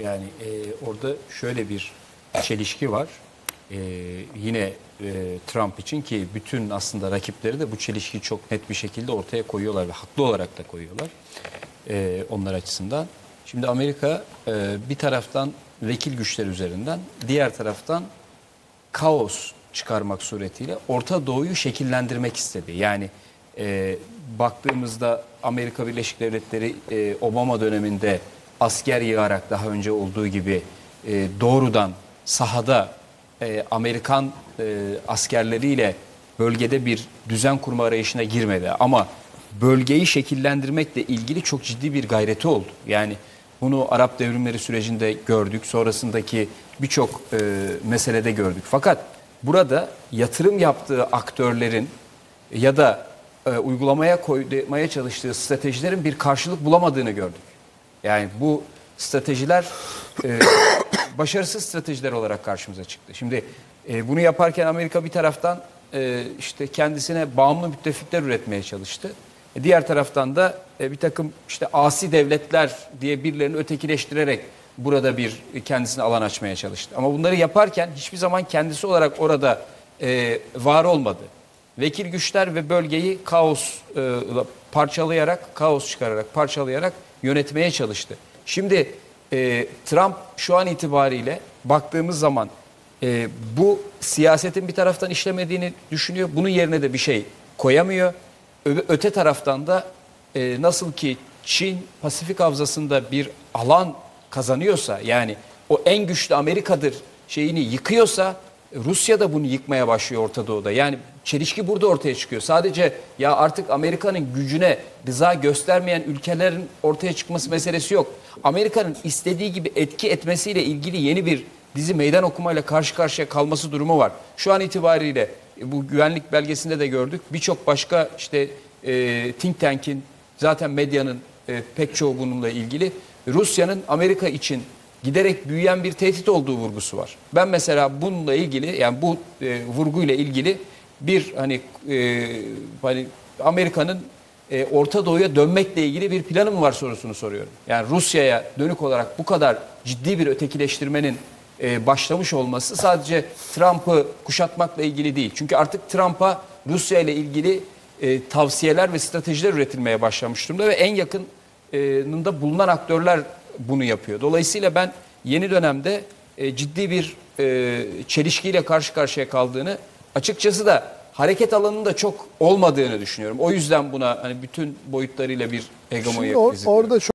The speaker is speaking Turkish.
Yani e, orada şöyle bir çelişki var. E, yine e, Trump için ki bütün aslında rakipleri de bu çelişkiyi çok net bir şekilde ortaya koyuyorlar ve haklı olarak da koyuyorlar e, onlar açısından. Şimdi Amerika e, bir taraftan vekil güçler üzerinden, diğer taraftan kaos çıkarmak suretiyle Orta Doğu'yu şekillendirmek istedi. Yani e, baktığımızda Amerika Birleşik Devletleri e, Obama döneminde asker yığarak daha önce olduğu gibi e, doğrudan sahada e, Amerikan e, askerleriyle bölgede bir düzen kurma arayışına girmedi. Ama bölgeyi şekillendirmekle ilgili çok ciddi bir gayreti oldu. Yani bunu Arap devrimleri sürecinde gördük. Sonrasındaki birçok e, meselede gördük. Fakat burada yatırım yaptığı aktörlerin ya da e, uygulamaya koymaya çalıştığı stratejilerin bir karşılık bulamadığını gördük. Yani bu stratejiler e, başarısız stratejiler olarak karşımıza çıktı. Şimdi e, bunu yaparken Amerika bir taraftan e, işte kendisine bağımlı müttefikler üretmeye çalıştı. E, diğer taraftan da e, bir takım işte asi devletler diye birilerini ötekileştirerek burada bir e, kendisine alan açmaya çalıştı. Ama bunları yaparken hiçbir zaman kendisi olarak orada e, var olmadı. Vekil güçler ve bölgeyi kaos e, parçalayarak, kaos çıkararak, parçalayarak yönetmeye çalıştı. Şimdi e, Trump şu an itibariyle baktığımız zaman e, bu siyasetin bir taraftan işlemediğini düşünüyor. Bunun yerine de bir şey koyamıyor. Ö- öte taraftan da e, nasıl ki Çin Pasifik Havzası'nda bir alan kazanıyorsa yani o en güçlü Amerika'dır şeyini yıkıyorsa Rusya da bunu yıkmaya başlıyor Orta Doğu'da. Yani çelişki burada ortaya çıkıyor. Sadece ya artık Amerika'nın gücüne rıza göstermeyen ülkelerin ortaya çıkması meselesi yok. Amerika'nın istediği gibi etki etmesiyle ilgili yeni bir dizi meydan okumayla karşı karşıya kalması durumu var. Şu an itibariyle bu güvenlik belgesinde de gördük. Birçok başka işte e, think tank'in zaten medyanın e, pek çoğu bununla ilgili Rusya'nın Amerika için giderek büyüyen bir tehdit olduğu vurgusu var. Ben mesela bununla ilgili yani bu e, vurguyla ilgili bir hani e, hani Amerika'nın e, Orta Doğu'ya dönmekle ilgili bir planı mı var sorusunu soruyorum. Yani Rusya'ya dönük olarak bu kadar ciddi bir ötekileştirmenin e, başlamış olması sadece Trump'ı kuşatmakla ilgili değil. Çünkü artık Trump'a Rusya ile ilgili e, tavsiyeler ve stratejiler üretilmeye başlamış durumda ve en yakınında bulunan aktörler bunu yapıyor. Dolayısıyla ben yeni dönemde e, ciddi bir e, çelişkiyle karşı karşıya kaldığını açıkçası da hareket alanının da çok olmadığını düşünüyorum. O yüzden buna hani bütün boyutlarıyla bir hegemonya or- krizi diyorum. orada